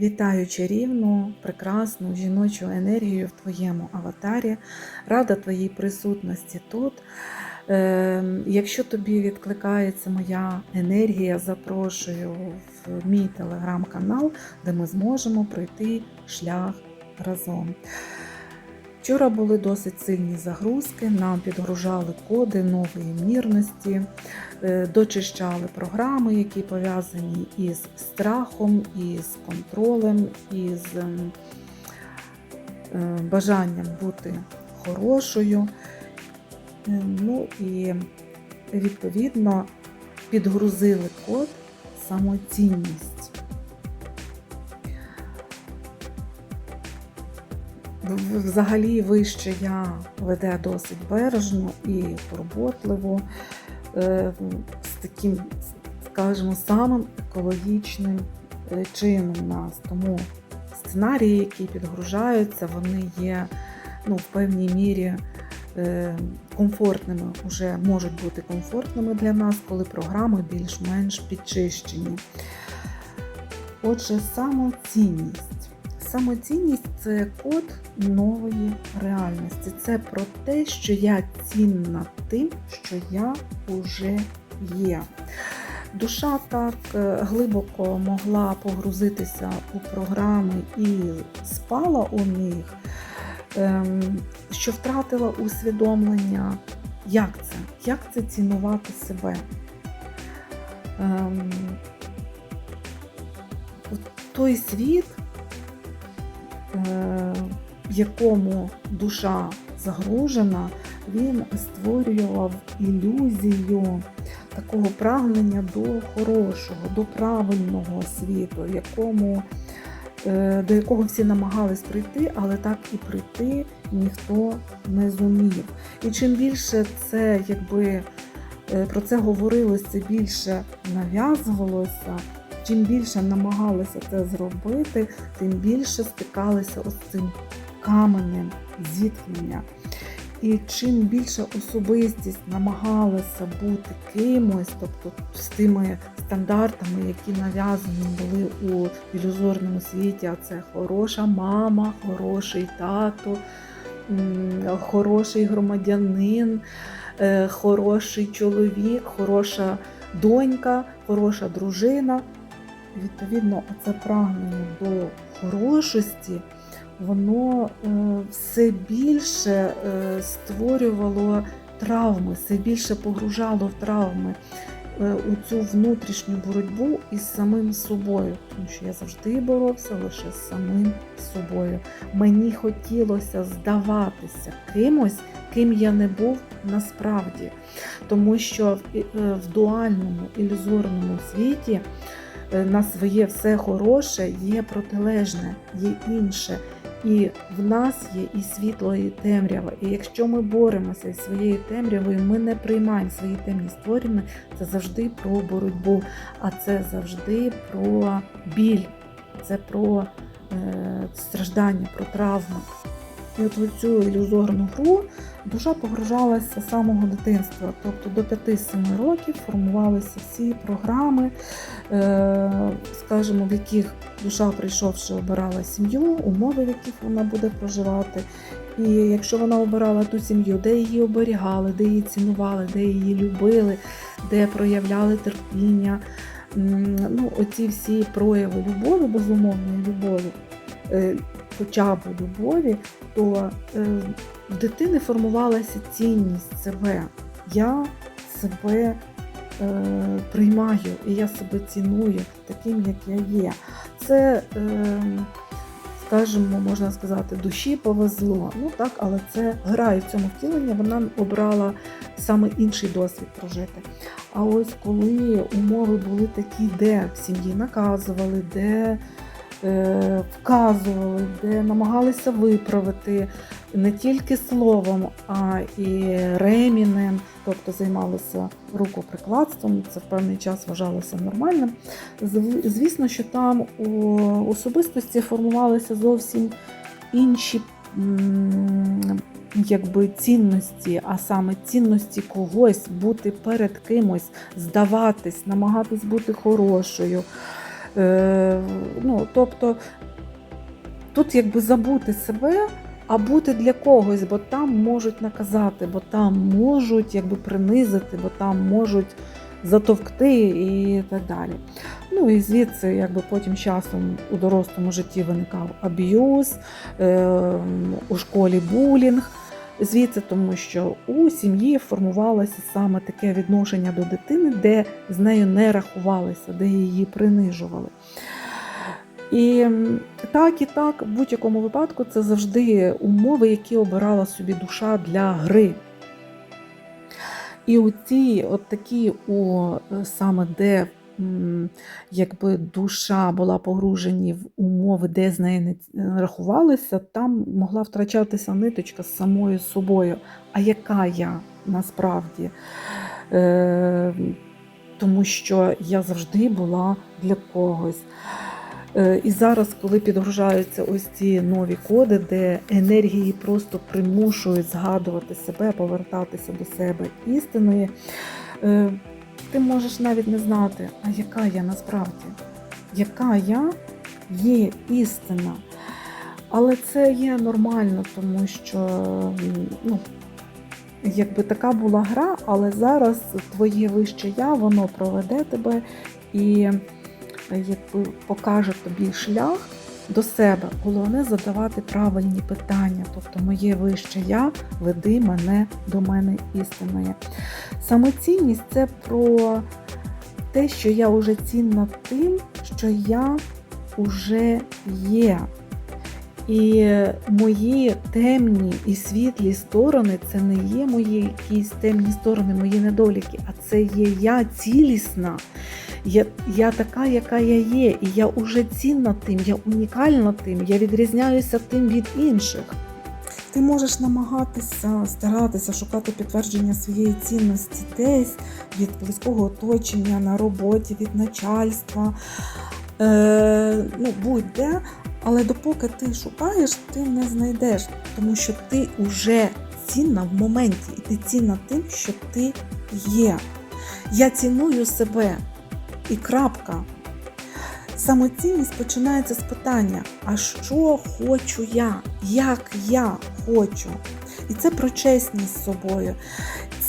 Вітаю чарівну, прекрасну жіночу енергію в твоєму аватарі. Рада твоїй присутності тут. Е, Якщо тобі відкликається моя енергія, запрошую в мій телеграм-канал, де ми зможемо пройти шлях разом. Вчора були досить сильні загрузки, нам підгружали коди нової мірності, е, дочищали програми, які пов'язані із страхом, із контролем, із ем, е, бажанням бути хорошою. Е, Ну і відповідно підгрузили код самоцінність. Взагалі вище я веде досить бережно і турботливо, е, з таким, скажімо, самим екологічним е, чином нас. Тому сценарії, які підгружаються, вони є ну, в певній мірі е, комфортними, вже можуть бути комфортними для нас, коли програми більш-менш підчищені. Отже, самоцінність. Самоцінність це код нової реальності. Це про те, що я цінна тим, що я вже є. Душа так е, глибоко могла погрузитися у програми і спала у них, ем, що втратила усвідомлення, як це, як це цінувати себе. Ем, Той світ, якому душа загружена, він створював ілюзію такого прагнення до хорошого, до правильного світу, якому, е, до якого всі намагались прийти, але так і прийти ніхто не зумів. І чим більше це, якби е, про це говорилося, більше нав'язувалося. Чим більше намагалися це зробити, тим більше стикалися ось цим каменем зіткнення. І чим більше особистість намагалася бути кимось, тобто з тими стандартами, які нав'язані були у ілюзорному світі, а це хороша мама, хороший тато, хороший громадянин, е, хороший чоловік, хороша донька, хороша дружина. Відповідно, це прагнення до хорошості воно е, все більше е, створювало травми, все більше погружало в травми е, у цю внутрішню боротьбу із самим собою. Тому що я завжди боровся лише з самим собою. Мені хотілося здаватися кимось, ким я не був насправді. Тому що в, дуальному ілюзорному світі на своє все хороше є протилежне, є інше. І в нас є і світло, і темрява. І якщо ми боремося із своєю темрявою, ми не приймаємо свої темні створення, це завжди про боротьбу, а це завжди про біль, це про е, страждання, про травму. От в цю ілюзорну гру душа погружалася з самого дитинства, тобто до 5-7 років формувалися всі програми, е, скажімо, в яких душа, прийшовши, обирала сім'ю, умови, в яких вона буде проживати. І якщо вона обирала ту сім'ю, де її оберігали, де її цінували, де її любили, де проявляли терпіння, ну, оці всі прояви любові, безумовної любові, е, хоча б у любові, то е, в дитини формувалася цінність себе. Я себе е, приймаю і я себе ціную таким, як я є. Це, е, скажімо, можна сказати, душі повезло. Ну так, але це гра і в цьому втіленні вона обрала саме інший досвід прожити. А ось коли умови були такі, де в сім'ї наказували, де вказували, де намагалися виправити не тільки словом, а і ремінем, тобто займалися рукоприкладством. Це в певний час вважалося нормальним. Звісно, що там у особистості формувалися зовсім інші. Якби цінності, а саме цінності когось, бути перед кимось, здаватись, намагатись бути хорошою, Е, ну, тобто тут якби забути себе, а бути для когось, бо там можуть наказати, бо там можуть якби принизити, бо там можуть затовкти і так далі. Ну і звідси, якби потім часом у дорослому житті виникав аб'юз, е, у школі булінг. Звідси, тому що у сім'ї формувалося саме таке відношення до дитини, де з нею не рахувалися, де її принижували. І так і так, в будь-якому випадку, це завжди умови, які обирала собі душа для гри. І у ці, от такі, е, саме де якби душа була погружені в умови, де з нею не не рахувалися, там могла втрачатися ниточка з самою собою. А яка я насправді? Е, тому що я завжди була для когось. Е, І зараз, коли підгружаються ось ці нові коди, де енергії просто примушують згадувати себе, повертатися до себе істинної, е, ти можеш навіть не знати, а яка я насправді, яка я є істина. Але це є нормально, тому що ну, якби така була гра, але зараз твоє вище я, воно проведе тебе і якби покаже тобі шлях до себе. Головне задавати правильні питання. Тобто, моє вище я веди мене до мене істинної. Самоцінність це про те, що я вже цінна тим, що я вже є. І мої темні і світлі сторони це не є мої якісь темні сторони, мої недоліки, а це є я цілісна. Я, я така, яка я є, і я уже цінна тим, я унікальна тим, я відрізняюся тим від інших. Ти можеш намагатися, старатися шукати підтвердження своєї цінності десь від близького оточення, на роботі, від начальства, е, ну, будь-де. Але допоки ти шукаєш, ти не знайдеш, тому що ти вже цінна в моменті, і ти цінна тим, що ти є. Я ціную себе і крапка. Самоцінність починається з питання: а що хочу я? Як я хочу? І це про чесність з собою.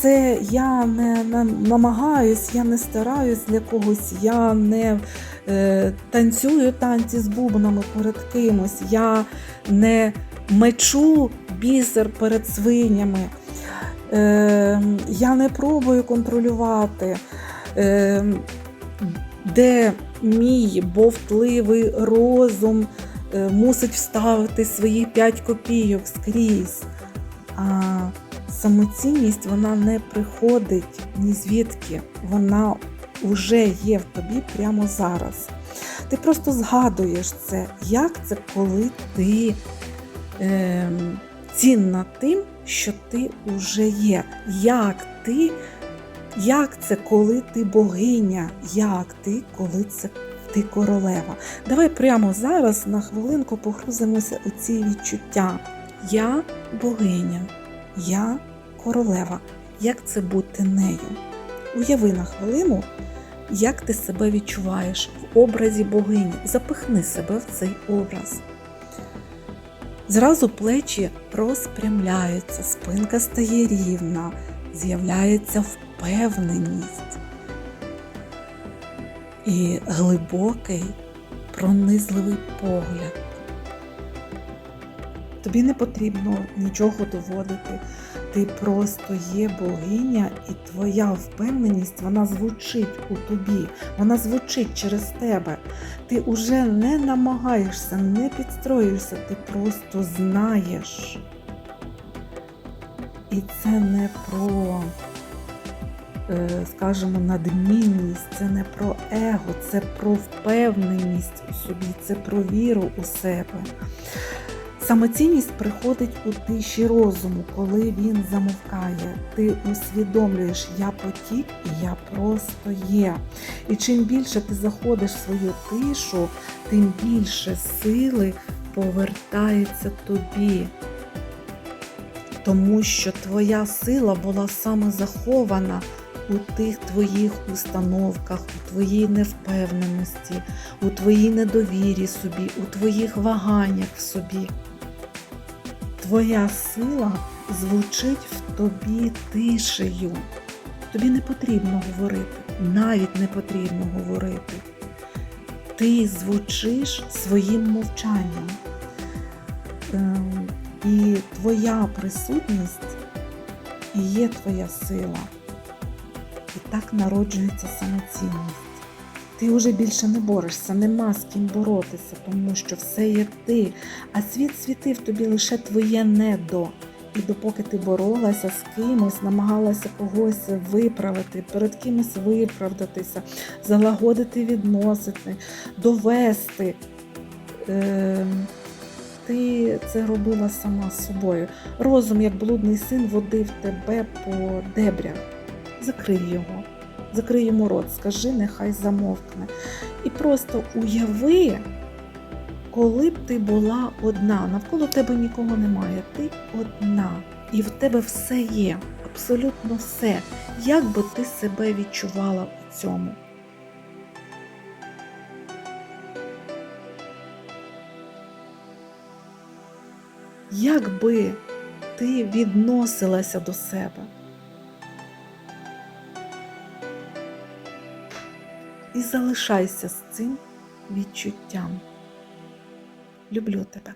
Це я не намагаюсь, я не стараюсь для когось, я не е, танцюю танці з бубнами перед кимось, я не мечу бісер перед свинями, е, я не пробую контролювати. Е, де мій бовтливий розум е, мусить вставити свої 5 копійок скрізь. А самоцінність вона не приходить ні звідки, вона вже є в тобі прямо зараз. Ти просто згадуєш це, як це, коли ти е, цінна тим, що ти вже є. Як ти як це, коли ти богиня? Як ти, коли це ти королева? Давай прямо зараз на хвилинку погрузимося у ці відчуття. Я богиня, я королева. Як це бути нею? Уяви на хвилину, як ти себе відчуваєш в образі богині. Запихни себе в цей образ. Зразу плечі розпрямляються, спинка стає рівна, з'являється впевненість і глибокий, пронизливий погляд. Тобі не потрібно нічого доводити. Ти просто є богиня, і твоя впевненість вона звучить у тобі, вона звучить через тебе. Ти уже не намагаєшся, не підстроюєшся, ти просто знаєш. І це не про, е, скажімо, надмінність, це не про его, це про впевненість у собі, це про віру у себе. Самоцінність приходить у тиші розуму, коли він замовкає. Ти усвідомлюєш, я потік і я просто є. І чим більше ти заходиш в свою тишу, тим більше сили повертається тобі. Тому що твоя сила була саме захована у тих твоїх установках, у твоїй невпевненості, у твоїй недовірі собі, у твоїх ваганнях в собі. Твоя сила звучить в тобі тишею. Тобі не потрібно говорити, навіть не потрібно говорити. Ти звучиш своїм мовчанням. І твоя присутність є твоя сила. І так народжується самоцінність. Ти вже більше не борешся, нема з ким боротися, тому що все є ти, а світ світив тобі лише твоє недо. І допоки ти боролася з кимось, намагалася когось виправити, перед кимось виправдатися, залагодити відносини, довести, е, ти це робила сама з собою. Розум, як блудний син, водив тебе по дебрях. Закрий його, закрий йому рот, скажи, нехай замовкне. І просто уяви, коли б ти була одна, навколо тебе нікого немає, ти одна, і в тебе все є, абсолютно все. Як би ти себе відчувала у цьому? Як би ти відносилася до себе? І залишайся з цим відчуттям. Люблю тебе.